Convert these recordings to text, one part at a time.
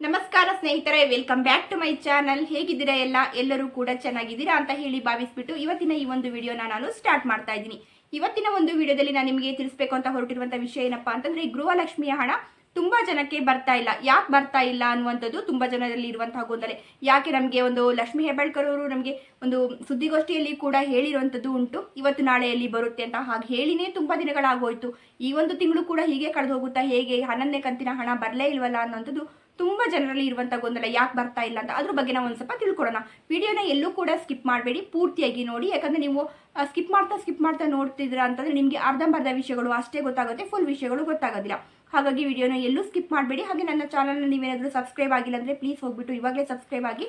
ನಮಸ್ಕಾರ ಸ್ನೇಹಿತರೆ welcome back to my channel ಹೇಗಿದ್ದೀರಾ ಎಲ್ಲ? ಎಲ್ಲರೂ ಕೂಡ ಚೆನ್ನಾಗಿದ್ದೀರಾ ಅಂತ ಹೇಳಿ ಭಾವಿಸ್ಬಿಟ್ಟು ಇವತ್ತಿನ ಈ ಒಂದು ವಿಡಿಯೋನ ನಾನು ಸ್ಟಾರ್ಟ್ ಮಾಡ್ತಾ ಇದ್ದೀನಿ. ಇವತ್ತಿನ ಒಂದು ವಿಡಿಯೋದಲ್ಲಿ ನಾನು ನಿಮಗೆ ತಿಳಿಸ್ಬೇಕು ಅಂತ ಹೊರಟಿರುವಂಥ ವಿಷಯ ಏನಪ್ಪಾ ಅಂತಂದ್ರೆ ಗೃಹಲಕ್ಷ್ಮಿಯ ಹಣ ತುಂಬಾ ಜನಕ್ಕೆ ಬರ್ತಾ ಇಲ್ಲ. ಯಾಕೆ ಬರ್ತಾ ಇಲ್ಲ ಅನ್ನುವಂಥದ್ದು ತುಂಬಾ ಜನರಲ್ಲಿ ಇರುವಂತಹ ಗೊಂದಲ. ಯಾಕೆ ನಮಗೆ ಒಂದು ಲಕ್ಷ್ಮಿ ಹೆಬ್ಬಾಳ್ಕರ್ ಅವರು ನಮಗೆ ಒಂದು ಸುದ್ದಿಗೋಷ್ಠಿಯಲ್ಲಿ ಕೂಡ ಹೇಳಿರುವಂಥದ್ದು ಉಂಟು. ಇವತ್ತು ನಾಳೆಯಲ್ಲಿ ಬರುತ್ತೆ ಅಂತ ಹಾಗೆ ಹೇಳಿನೇ ತುಂಬಾ ದಿನಗಳಾಗೋಯ್ತು. ಈ ಒಂದು ತಿಂಗಳು ಕೂಡ ಹೀಗೆ ಕಳೆದು ಹೋಗುತ್ತಾ ಹೇಗೆ? ಹನ್ನೊಂದನೇ ಕಂತಿನ ಹಣ ಬರಲೇ ಇಲ್ವಲ್ಲ ಅನ್ನೋಂಥದ್ದು ತುಂಬಾ ಜನರಲ್ಲಿ ಇರುವಂತ ಗೊಂದಲ ಯಾಕೆ ಬರ್ತಾ ಇಲ್ಲ ಅಂತ ಅದ್ರ ಬಗ್ಗೆ ನಾವು ಒಂದು ಸ್ವಲ್ಪ ತಿಳ್ಕೊಳ್ಳೋಣ. ವಿಡಿಯೋನ ಎಲ್ಲೂ ಕೂಡ ಸ್ಕಿಪ್ ಮಾಡಬೇಡಿ, ಪೂರ್ತಿಯಾಗಿ ನೋಡಿ. ಯಾಕಂದ್ರೆ ನೀವು ಸ್ಕಿಪ್ ಮಾಡ್ತಾ ಸ್ಕಿಪ್ ಮಾಡ್ತಾ ನೋಡ್ತಿದ್ದೀರಾ ಅಂತಂದ್ರೆ ನಿಮಗೆ ಅರ್ಧಂಬರ್ಧ ವಿಷಯಗಳು ಅಷ್ಟೇ ಗೊತ್ತಾಗುತ್ತೆ ಫುಲ್ ವಿಷಯಗಳು ಗೊತ್ತಾಗೋದಿಲ್ಲ. ಹಾಗಾಗಿ ವಿಡಿಯೋನ ಎಲ್ಲೂ ಸ್ಕಿಪ್ ಮಾಡಬೇಡಿ. ಹಾಗೆ ನನ್ನ ಚಾನಲ್ನ ನೀವೇನಾದರೂ ಸಬ್ಸ್ಕ್ರೈಬ್ ಆಗಿಲ್ಲ ಅಂದ್ರೆ ಪ್ಲೀಸ್ ಹೋಗ್ಬಿಟ್ಟು ಇವಾಗಲೇ ಸಬ್ಸ್ಕ್ರೈಬ್ ಆಗಿ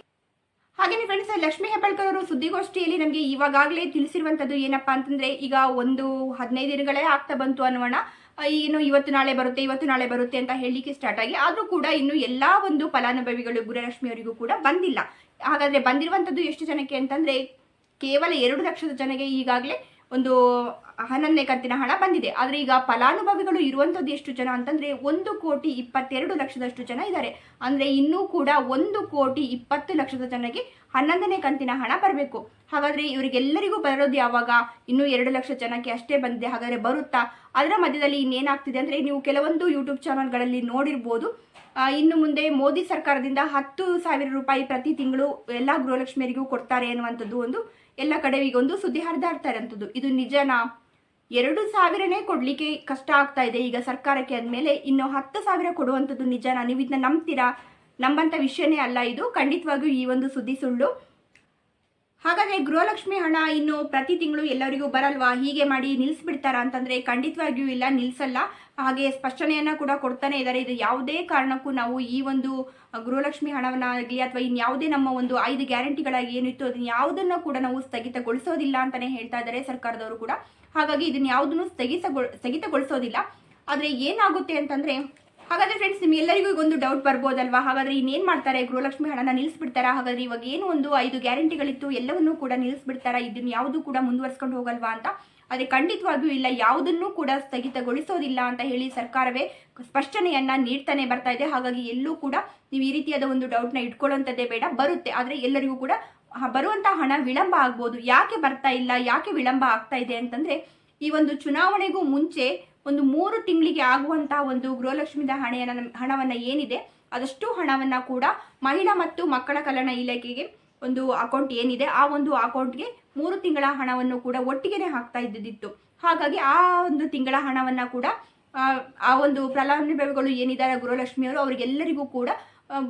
ಹಾಗೆ ಫ್ರೆಂಡ್ಸ್ ಲಕ್ಷ್ಮೀ ಹೆಬ್ಬಾಳ್ಕರ್ ಅವರು ಸುದ್ದಿಗೋಷ್ಠಿಯಲ್ಲಿ ನಮಗೆ ಇವಾಗಲೇ ತಿಳಿಸಿರುವಂಥದ್ದು ಏನಪ್ಪಾ ಅಂತಂದ್ರೆ ಈಗ ಒಂದು ಹದಿನೈದು ದಿನಗಳೇ ಆಗ್ತಾ ಬಂತು ಅನ್ನೋಣ. ಏನು ಇವತ್ತು ನಾಳೆ ಬರುತ್ತೆ, ಇವತ್ತು ನಾಳೆ ಬರುತ್ತೆ ಅಂತ ಹೇಳಲಿಕ್ಕೆ ಸ್ಟಾರ್ಟ್ ಆಗಿ, ಆದರೂ ಕೂಡ ಇನ್ನು ಎಲ್ಲಾ ಒಂದು ಫಲಾನುಭವಿಗಳು ಗುರುಲಕ್ಷ್ಮಿ ಅವರಿಗೂ ಕೂಡ ಬಂದಿಲ್ಲ. ಹಾಗಾದ್ರೆ ಬಂದಿರುವಂಥದ್ದು ಎಷ್ಟು ಜನಕ್ಕೆ ಅಂತಂದ್ರೆ ಕೇವಲ ಎರಡು ಲಕ್ಷದ ಜನಗೆ ಈಗಾಗಲೇ ಒಂದು ಹನ್ನೊಂದನೇ ಕಂತಿನ ಹಣ ಬಂದಿದೆ. ಆದರೆ ಈಗ ಫಲಾನುಭವಿಗಳು ಇರುವಂಥದ್ದು ಎಷ್ಟು ಜನ ಅಂತಂದರೆ ಒಂದು ಕೋಟಿ ಇಪ್ಪತ್ತೆರಡು ಲಕ್ಷದಷ್ಟು ಜನ ಇದ್ದಾರೆ. ಅಂದರೆ ಇನ್ನೂ ಕೂಡ ಒಂದು ಕೋಟಿ ಇಪ್ಪತ್ತು ಲಕ್ಷದ ಜನಕ್ಕೆ ಹನ್ನೊಂದನೇ ಕಂತಿನ ಹಣ ಬರಬೇಕು. ಹಾಗಾದರೆ ಇವರಿಗೆಲ್ಲರಿಗೂ ಬರೋದು ಯಾವಾಗ? ಇನ್ನೂ ಎರಡು ಲಕ್ಷ ಜನಕ್ಕೆ ಅಷ್ಟೇ ಬಂದಿದೆ. ಹಾಗಾದರೆ ಬರುತ್ತಾ? ಅದರ ಮಧ್ಯದಲ್ಲಿ ಇನ್ನೇನಾಗ್ತಿದೆ ಅಂದರೆ ನೀವು ಕೆಲವೊಂದು ಯೂಟ್ಯೂಬ್ ಚಾನಲ್ಗಳಲ್ಲಿ ನೋಡಿರ್ಬೋದು. ಇನ್ನು ಮುಂದೆ ಮೋದಿ ಸರ್ಕಾರದಿಂದ ಹತ್ತು ಸಾವಿರ ರೂಪಾಯಿ ಪ್ರತಿ ತಿಂಗಳು ಎಲ್ಲ ಗೃಹಲಕ್ಷ್ಮಿಯರಿಗೂ ಕೊಡ್ತಾರೆ ಅನ್ನುವಂಥದ್ದು ಒಂದು ಎಲ್ಲ ಕಡೆ ಈಗ ಒಂದು ಸುದ್ದಿ ಹರಿದಾಡ್ತಾ ಇರೋಂಥದ್ದು. ಇದು ನಿಜನಾ? ಎರಡು ಸಾವಿರನೇ ಕೊಡ್ಲಿಕ್ಕೆ ಕಷ್ಟ ಆಗ್ತಾ ಇದೆ ಈಗ ಸರ್ಕಾರಕ್ಕೆ ಅಂದಮೇಲೆ ಇನ್ನು ಹತ್ತು ಸಾವಿರ ಕೊಡುವಂಥದ್ದು ನಿಜನಾ? ನೀವು ಇದನ್ನ ನಂಬ್ತೀರಾ? ನಂಬಂತ ವಿಷಯನೇ ಅಲ್ಲ ಇದು. ಖಂಡಿತವಾಗಿಯೂ ಈ ಒಂದು ಸುದ್ದಿ ಸುಳ್ಳು. ಹಾಗಾದ್ರೆ ಗೃಹಲಕ್ಷ್ಮಿ ಹಣ ಇನ್ನು ಪ್ರತಿ ತಿಂಗಳು ಎಲ್ಲರಿಗೂ ಬರಲ್ವಾ? ಹೀಗೆ ಮಾಡಿ ನಿಲ್ಲಿಸ್ಬಿಡ್ತಾರಾ ಅಂತಂದ್ರೆ ಖಂಡಿತವಾಗಿಯೂ ಇಲ್ಲ ನಿಲ್ಲಿಸಲ್ಲ ಹಾಗೆ ಸ್ಪಷ್ಟನೆಯನ್ನ ಕೂಡ ಕೊಡ್ತಾನೆ ಇದ್ದಾರೆ ಇದು ಯಾವುದೇ ಕಾರಣಕ್ಕೂ ನಾವು ಈ ಒಂದು ಗೃಹಲಕ್ಷ್ಮಿ ಹಣವನ್ನಾಗಲಿ ಅಥವಾ ಇನ್ಯಾವುದೇ ನಮ್ಮ ಒಂದು ಐದು ಗ್ಯಾರಂಟಿಗಳಾಗಿ ಏನಿತ್ತು ಅದನ್ನ ಯಾವುದನ್ನು ಕೂಡ ನಾವು ಸ್ಥಗಿತಗೊಳಿಸೋದಿಲ್ಲ ಅಂತಾನೆ ಹೇಳ್ತಾ ಇದ್ದಾರೆ ಸರ್ಕಾರದವರು ಕೂಡ. ಹಾಗಾಗಿ ಇದನ್ನ ಯಾವುದನ್ನು ಸ್ಥಗಿತಗೊಳ್, ಸ್ಥಗಿತಗೊಳಿಸೋದಿಲ್ಲ. ಆದರೆ ಏನಾಗುತ್ತೆ ಅಂತಂದ್ರೆ ಹಾಗಾದ್ರೆ ಫ್ರೆಂಡ್ಸ್ ನಿಮ್ಗೆಲ್ಲರಿಗೂ ಈಗ ಒಂದು ಡೌಟ್ ಬರ್ಬೋದಲ್ವಾ? ಹಾಗಾದ್ರೆ ಇನ್ನೇನು ಮಾಡ್ತಾರೆ? ಗೃಹಲಕ್ಷ್ಮಿ ಹಣನ ನಿಲ್ಲಿಸ್ಬಿಡ್ತಾರಾ ಹಾಗಾದ್ರೆ ಇವಾಗ ಏನು ಒಂದು ಐದು ಗ್ಯಾರಂಟಿಗಳಿತ್ತು ಎಲ್ಲವನ್ನೂ ಕೂಡ ನಿಲ್ಲಿಸ್ಬಿಡ್ತಾರಾ ಇದನ್ನ ಯಾವುದು ಕೂಡ ಮುಂದುವರ್ಸ್ಕೊಂಡು ಹೋಗಲ್ವಾ ಅಂತ? ಆದರೆ ಖಂಡಿತವಾಗಿಯೂ ಇಲ್ಲ, ಯಾವುದನ್ನೂ ಕೂಡ ಸ್ಥಗಿತಗೊಳಿಸೋದಿಲ್ಲ ಅಂತ ಹೇಳಿ ಸರ್ಕಾರವೇ ಸ್ಪಷ್ಟನೆಯನ್ನ ನೀಡ್ತಾನೆ ಬರ್ತಾ ಇದೆ. ಹಾಗಾಗಿ ಎಲ್ಲೂ ಕೂಡ ನೀವು ಈ ರೀತಿಯಾದ ಒಂದು ಡೌಟ್ನ ಇಟ್ಕೊಳ್ಳುವಂಥದ್ದೇ ಬೇಡ. ಬರುತ್ತೆ. ಆದ್ರೆ ಎಲ್ಲರಿಗೂ ಕೂಡ ಬರುವಂತಹ ಬರುವಂತ ಹಣ ವಿಳಂಬ ಆಗ್ಬೋದು. ಯಾಕೆ ಬರ್ತಾ ಇಲ್ಲ? ಯಾಕೆ ವಿಳಂಬ ಆಗ್ತಾ ಇದೆ ಅಂತಂದ್ರೆ ಈ ಒಂದು ಚುನಾವಣೆಗೂ ಮುಂಚೆ ಒಂದು ಮೂರು ತಿಂಗಳಿಗೆ ಆಗುವಂತಹ ಒಂದು ಗೃಹಲಕ್ಷ್ಮಿದ ಹಣೆಯನ್ನ ಹಣವನ್ನ ಏನಿದೆ ಅದಷ್ಟು ಹಣವನ್ನ ಕೂಡ ಮಹಿಳಾ ಮತ್ತು ಮಕ್ಕಳ ಕಲ್ಯಾಣ ಇಲಾಖೆಗೆ ಒಂದು ಅಕೌಂಟ್ ಏನಿದೆ ಆ ಒಂದು ಅಕೌಂಟ್ಗೆ ಮೂರು ತಿಂಗಳ ಹಣವನ್ನು ಕೂಡ ಒಟ್ಟಿಗೆನೆ ಹಾಕ್ತಾ ಇದ್ದಿತ್ತು ಹಾಗಾಗಿ ಆ ಒಂದು ತಿಂಗಳ ಹಣವನ್ನ ಕೂಡ ಆ, ಒಂದು ಫಲಾನುಭವಿಗಳು ಏನಿದ್ದಾರೆ ಗೃಹಲಕ್ಷ್ಮಿಯವರು ಅವರಿಗೆಲ್ಲರಿಗೂ ಕೂಡ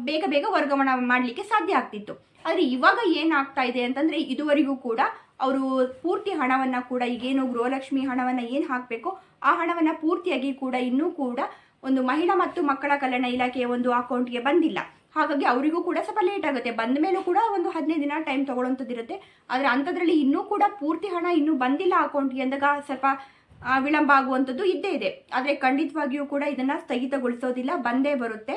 ಬೇಗ ಬೇಗ ವರ್ಗಾವಣೆ ಮಾಡಲಿಕ್ಕೆ ಸಾಧ್ಯ ಆಗ್ತಿತ್ತು. ಆದರೆ ಇವಾಗ ಏನಾಗ್ತಾ ಇದೆ ಅಂತಂದ್ರೆ ಇದುವರೆಗೂ ಕೂಡ ಅವರು ಪೂರ್ತಿ ಹಣವನ್ನ ಕೂಡ, ಈಗೇನು ಗೃಹಲಕ್ಷ್ಮಿ ಹಣವನ್ನ ಏನು ಹಾಕಬೇಕು ಆ ಹಣವನ್ನ ಪೂರ್ತಿಯಾಗಿ ಕೂಡ ಇನ್ನೂ ಕೂಡ ಒಂದು ಮಹಿಳಾ ಮತ್ತು ಮಕ್ಕಳ ಕಲ್ಯಾಣ ಇಲಾಖೆಯ ಒಂದು ಅಕೌಂಟ್ಗೆ ಬಂದಿಲ್ಲ. ಹಾಗಾಗಿ ಅವರಿಗೂ ಕೂಡ ಸ್ವಲ್ಪ ಲೇಟ್ ಆಗುತ್ತೆ. ಬಂದ ಮೇಲೂ ಕೂಡ ಒಂದು ಹದಿನೈದು ದಿನ ಟೈಮ್ ತೊಗೊಳ್ಳೋಂಥದ್ದಿರುತ್ತೆ ಆದರೆ ಅಂಥದ್ರಲ್ಲಿ ಇನ್ನೂ ಕೂಡ ಪೂರ್ತಿ ಹಣ ಇನ್ನೂ ಬಂದಿಲ್ಲ ಅಕೌಂಟ್ಗೆ ಅಂದಾಗ ಸ್ವಲ್ಪ ವಿಳಂಬ ಆಗುವಂಥದ್ದು ಇದ್ದೇ ಇದೆ. ಆದರೆ ಖಂಡಿತವಾಗಿಯೂ ಕೂಡ ಇದನ್ನ ಸ್ಥಗಿತಗೊಳಿಸೋದಿಲ್ಲ, ಬಂದೇ ಬರುತ್ತೆ.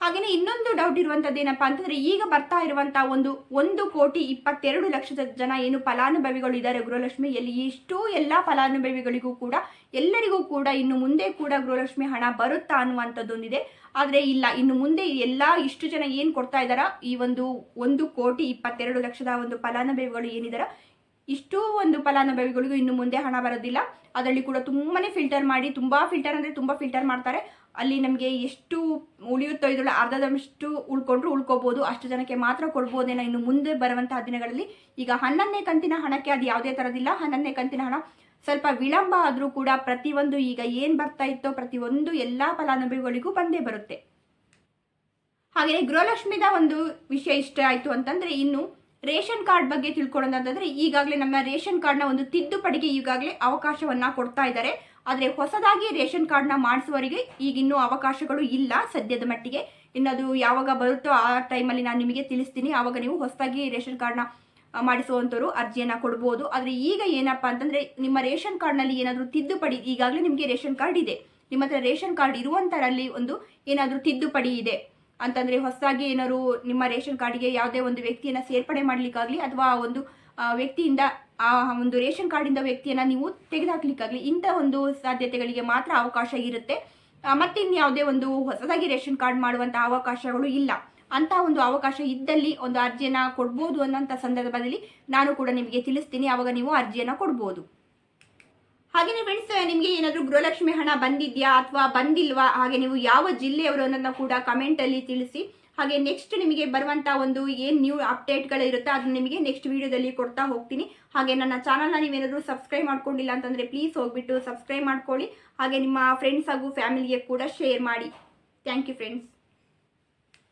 ಹಾಗೆಯೇ ಇನ್ನೊಂದು ಡೌಟ್ ಇರುವಂತದ್ದು ಏನಪ್ಪಾ ಅಂತಂದ್ರೆ ಈಗ ಬರ್ತಾ ಇರುವಂಥ ಒಂದು ಒಂದು ಕೋಟಿ ಇಪ್ಪತ್ತೆರಡು ಲಕ್ಷದ ಜನ ಏನು ಫಲಾನುಭವಿಗಳು ಇದ್ದಾರೆ ಗೃಹಲಕ್ಷ್ಮಿಯಲ್ಲಿ ಇಷ್ಟು ಎಲ್ಲಾ ಫಲಾನುಭವಿಗಳಿಗೂ ಕೂಡ, ಎಲ್ಲರಿಗೂ ಕೂಡ ಇನ್ನು ಮುಂದೆ ಕೂಡ ಗೃಹಲಕ್ಷ್ಮಿ ಹಣ ಬರುತ್ತಾ ಅನ್ನುವಂಥದ್ದೊಂದಿದೆ. ಆದರೆ ಇಲ್ಲ, ಇನ್ನು ಮುಂದೆ ಎಲ್ಲಾ ಇಷ್ಟು ಜನ ಏನು ಕೊಡ್ತಾ ಇದ್ದಾರಾ? ಈ ಒಂದು ಒಂದು ಕೋಟಿ ಇಪ್ಪತ್ತೆರಡು ಲಕ್ಷದ ಒಂದು ಫಲಾನುಭವಿಗಳು ಏನಿದಾರ ಇಷ್ಟು ಒಂದು ಫಲಾನುಭವಿಗಳಿಗೂ ಇನ್ನು ಮುಂದೆ ಹಣ ಬರೋದಿಲ್ಲ. ಅದರಲ್ಲಿ ಕೂಡ ತುಂಬಾ ಫಿಲ್ಟರ್ ಮಾಡಿ, ತುಂಬಾ ಫಿಲ್ಟರ್ ಅಂದ್ರೆ ತುಂಬಾ ಫಿಲ್ಟರ್ ಮಾಡ್ತಾರೆ. ಅಲ್ಲಿ ನಮಗೆ ಎಷ್ಟು ಉಳಿಯುತ್ತೋ ಇದ್ರಲ್ಲಿ ಅರ್ಧದಷ್ಟು ಉಳ್ಕೊಂಡ್ರು ಉಳ್ಕೋಬಹುದು ಅಷ್ಟು ಜನಕ್ಕೆ ಮಾತ್ರ ಕೊಡ್ಬೋದೇನೋ ಇನ್ನು ಮುಂದೆ ಬರುವಂತಹ ದಿನಗಳಲ್ಲಿ. ಈಗ ಹನ್ನೊಂದನೇ ಕಂತಿನ ಹಣಕ್ಕೆ ಅದು ಯಾವುದೇ ತರದಿಲ್ಲ. ಹನ್ನೊಂದನೇ ಕಂತಿನ ಹಣ ಸ್ವಲ್ಪ ವಿಳಂಬ ಆದರೂ ಕೂಡ ಪ್ರತಿಯೊಂದು ಈಗ ಏನ್ ಬರ್ತಾ ಇತ್ತೋ ಪ್ರತಿಯೊಂದು ಎಲ್ಲಾ ಫಲಾನುಭವಿಗಳಿಗೂ ಬಂದೇ ಬರುತ್ತೆ. ಹಾಗೆಯೇ ಗೃಹಲಕ್ಷ್ಮಿದ ಒಂದು ವಿಷಯ ಇಷ್ಟ ಆಯ್ತು ಅಂತಂದ್ರೆ ಇನ್ನು ರೇಷನ್ ಕಾರ್ಡ್ ಬಗ್ಗೆ ತಿಳ್ಕೊಳ್ಳೋದಂತಂದ್ರೆ ಈಗಾಗಲೇ ನಮ್ಮ ರೇಷನ್ ಕಾರ್ಡ್ನ ಒಂದು ತಿದ್ದುಪಡಿಗೆ ಈಗಾಗಲೇ ಅವಕಾಶವನ್ನ ಕೊಡ್ತಾ ಇದ್ದಾರೆ. ಆದರೆ ಹೊಸದಾಗಿ ರೇಷನ್ ಕಾರ್ಡ್ನ ಮಾಡಿಸುವವರಿಗೆ ಈಗ ಇನ್ನೂ ಅವಕಾಶಗಳು ಇಲ್ಲ ಸದ್ಯದ ಮಟ್ಟಿಗೆ. ಇನ್ನು ಅದು ಯಾವಾಗ ಬರುತ್ತೋ ಆ ಟೈಮಲ್ಲಿ ನಾನು ನಿಮಗೆ ತಿಳಿಸ್ತೀನಿ. ಆವಾಗ ನೀವು ಹೊಸದಾಗಿ ರೇಷನ್ ಕಾರ್ಡ್ನ ಮಾಡಿಸುವಂಥವ್ರು ಅರ್ಜಿಯನ್ನ ಕೊಡ್ಬೋದು. ಆದರೆ ಈಗ ಏನಪ್ಪ ಅಂತಂದ್ರೆ ನಿಮ್ಮ ರೇಷನ್ ಕಾರ್ಡ್ನಲ್ಲಿ ಏನಾದರೂ ತಿದ್ದುಪಡಿ ಈಗಾಗಲೇ ನಿಮಗೆ ರೇಷನ್ ಕಾರ್ಡ್ ಇದೆ. ನಿಮ್ಮ ಹತ್ರ ರೇಷನ್ ಕಾರ್ಡ್ ಇರುವಂತರಲ್ಲಿ ಒಂದು ಏನಾದರೂ ತಿದ್ದುಪಡಿ ಇದೆ. ಅಂತಂದ್ರೆ ಹೊಸದಾಗಿ ಏನಾದ್ರು ನಿಮ್ಮ ರೇಷನ್ ಕಾರ್ಡ್ಗೆ ಯಾವುದೇ ಒಂದು ವ್ಯಕ್ತಿಯನ್ನ ಸೇರ್ಪಡೆ ಮಾಡ್ಲಿಕ್ಕಾಗ್ಲಿ ಅಥವಾ ಒಂದು ವ್ಯಕ್ತಿಯಿಂದ, ಆ, ಒಂದು ರೇಷನ್ ಕಾರ್ಡಿಂದ ವ್ಯಕ್ತಿಯನ್ನ ನೀವು ತೆಗೆದುಹಾಕ್ಲಿಕ್ಕಾಗ್ಲಿ ಇಂಥ ಒಂದು ಸಾಧ್ಯತೆಗಳಿಗೆ ಮಾತ್ರ ಅವಕಾಶ ಇರುತ್ತೆ. ಮತ್ತೆ ಇನ್ಯಾವುದೇ ಒಂದು ಹೊಸದಾಗಿ ರೇಷನ್ ಕಾರ್ಡ್ ಮಾಡುವಂಥ ಅವಕಾಶಗಳು ಇಲ್ಲ. ಅಂತ ಒಂದು ಅವಕಾಶ ಇದ್ದಲ್ಲಿ ಒಂದು ಅರ್ಜಿಯನ್ನು ಕೊಡ್ಬೋದು ಅನ್ನೋಂಥ ಸಂದರ್ಭದಲ್ಲಿ ನಾನು ಕೂಡ ನಿಮಗೆ ತಿಳಿಸ್ತೀನಿ. ಆವಾಗ ನೀವು ಅರ್ಜಿಯನ್ನು ಕೊಡ್ಬೋದು. ಹಾಗೆಯೇ ಫ್ರೆಂಡ್ಸ್ ನಿಮಗೆ ಏನಾದರೂ ಗೃಹಲಕ್ಷ್ಮಿ ಹಣ ಬಂದಿದ್ಯಾ ಅಥವಾ ಬಂದಿಲ್ವಾ? ಹಾಗೆ ನೀವು ಯಾವ ಜಿಲ್ಲೆಯವರು ಅನ್ನೋದನ್ನ ಕೂಡ ಕಮೆಂಟಲ್ಲಿ ತಿಳಿಸಿ. ಹಾಗೆ ನೆಕ್ಸ್ಟ್ ನಿಮಗೆ ಬರುವಂಥ ಒಂದು ಏನು ನ್ಯೂ ಅಪ್ಡೇಟ್ಗಳು ಇರುತ್ತೋ ಅದನ್ನ ನಿಮಗೆ ನೆಕ್ಸ್ಟ್ ವಿಡಿಯೋದಲ್ಲಿ ಕೊಡ್ತಾ ಹೋಗ್ತೀನಿ. ಹಾಗೆ ನನ್ನ ಚಾನಲ್ನ ನೀವೇನಾದರೂ ಸಬ್ಸ್ಕ್ರೈಬ್ ಮಾಡ್ಕೊಂಡಿಲ್ಲ ಅಂತಂದರೆ ಪ್ಲೀಸ್ ಹೋಗ್ಬಿಟ್ಟು ಸಬ್ಸ್ಕ್ರೈಬ್ ಮಾಡ್ಕೊಳ್ಳಿ. ಹಾಗೆ ನಿಮ್ಮ ಫ್ರೆಂಡ್ಸ್ ಹಾಗೂ ಫ್ಯಾಮಿಲಿಗೆ ಕೂಡ ಶೇರ್ ಮಾಡಿ. Thank you friends